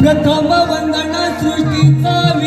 प्रथम वंदना सृष्टीचा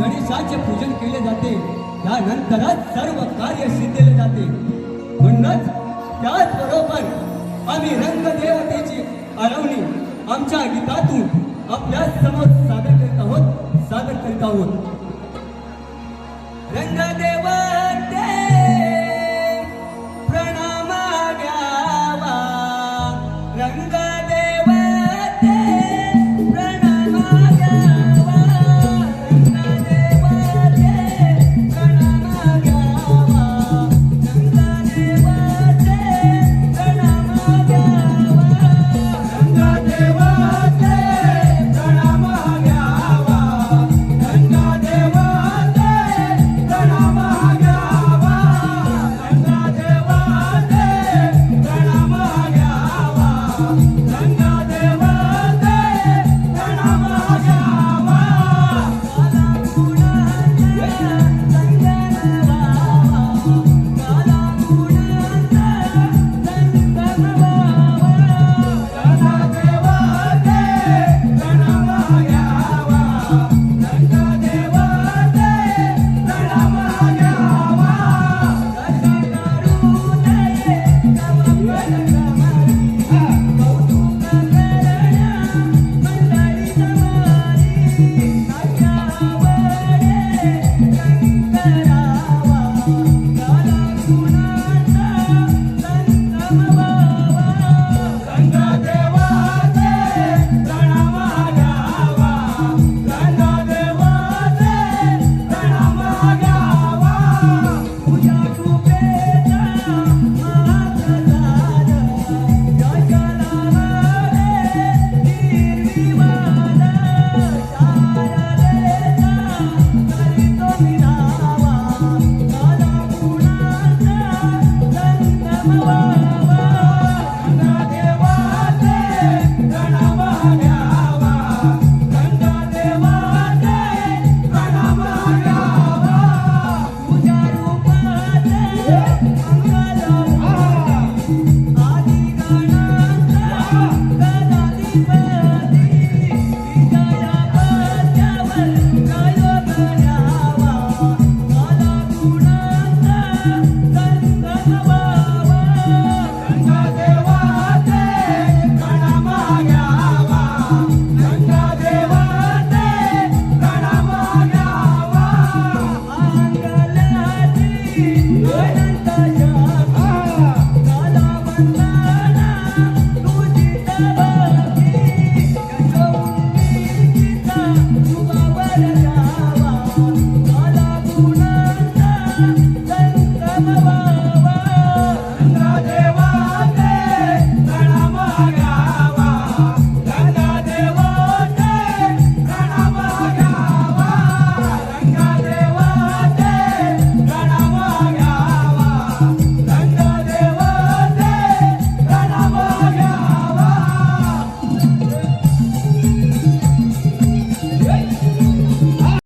गणेशाचे पूजन केले जाते. त्यानंतरच सर्व कार्य सिद्धले जाते. म्हणूनच त्याचबरोबर आम्ही रंगदेवतेची अळवणी आमच्या गीतातून आपल्यासमोर सादर करीत आहोत सादर करीत आहोत. birthday